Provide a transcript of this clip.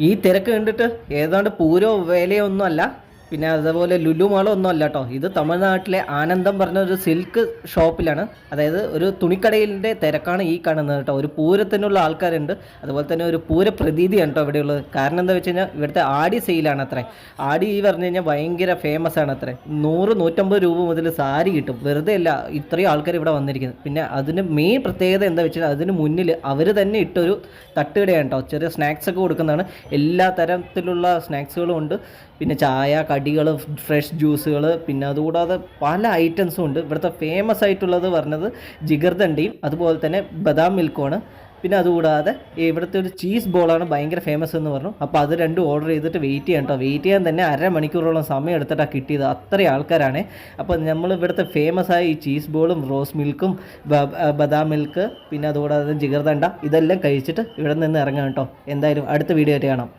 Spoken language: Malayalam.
ഈ തിരക്ക് കണ്ടിട്ട് ഏതാണ്ട് പൂരോ വേലയോ ഒന്നും അല്ല. പിന്നെ അതേപോലെ ലുലു മാളോ ഒന്നും അല്ല കേട്ടോ ഇത് തമിഴ്നാട്ടിലെ ആനന്ദം പറഞ്ഞ ഒരു സിൽക്ക് ഷോപ്പിലാണ് അതായത് ഒരു തുണിക്കടയിലിന്റെ തിരക്കാണ് ഈ കാണുന്നത് കേട്ടോ ഒരു പൂരത്തിനുള്ള ആൾക്കാരുണ്ട്. അതുപോലെ തന്നെ ഒരു പൂര പ്രതീതിയാണ് കേട്ടോ ഇവിടെയുള്ളത് കാരണം എന്താ വെച്ച് കഴിഞ്ഞാൽ ഇവിടുത്തെ ആടി സെയിലാണ് അത്രേ. ആടി ഈ പറഞ്ഞു കഴിഞ്ഞാൽ ഭയങ്കര ഫേമസ് ആണ് അത്രേ. നൂറ് നൂറ്റമ്പത് രൂപ മുതൽ സാരി കിട്ടും. വെറുതെ അല്ല ഇത്രയും ആൾക്കാർ ഇവിടെ വന്നിരിക്കുന്നത്. പിന്നെ അതിന് മെയിൻ പ്രത്യേകത എന്താ വെച്ചാൽ അതിന് മുന്നിൽ അവർ തന്നെ ഇട്ടൊരു തട്ടുകടയാണ് കേട്ടോ ചെറിയ സ്നാക്സ് ഒക്കെ കൊടുക്കുന്നതാണ്. എല്ലാ തരത്തിലുള്ള സ്നാക്സുകളും ഉണ്ട്. പിന്നെ ചായ കടികൾ ഫ്രഷ് ജ്യൂസുകൾ പിന്നെ അതുകൂടാതെ പല ഐറ്റംസും ഉണ്ട്. ഇവിടുത്തെ ഫേമസ് ആയിട്ടുള്ളത് പറഞ്ഞത് ജിഗർദണ്ടിയും അതുപോലെ തന്നെ ബദാം മിൽക്കുമാണ്. പിന്നെ അതുകൂടാതെ ഇവിടുത്തെ ഒരു ചീസ് ബോളാണ് ഭയങ്കര ഫേമസ് എന്ന് പറഞ്ഞു. അപ്പോൾ അത് രണ്ടും ഓർഡർ ചെയ്തിട്ട് വെയിറ്റ് ചെയ്യാം കേട്ടോ വെയിറ്റ് ചെയ്യാൻ തന്നെ അരമണിക്കൂറോളം സമയം എടുത്തിട്ടാണ് കിട്ടിയത്. അത്രയും ആൾക്കാരാണ്. അപ്പോൾ നമ്മൾ ഇവിടുത്തെ ഫേമസ് ആയ ഈ ചീസ് ബോളും റോസ് മിൽക്കും ബദാം മിൽക്ക് പിന്നെ അതുകൂടാതെ ജിഗർദണ്ട ഇതെല്ലാം കഴിച്ചിട്ട് ഇവിടെ നിന്ന് ഇറങ്ങാം കേട്ടോ എന്തായാലും അടുത്ത വീഡിയോ ആയിട്ട് കാണാം.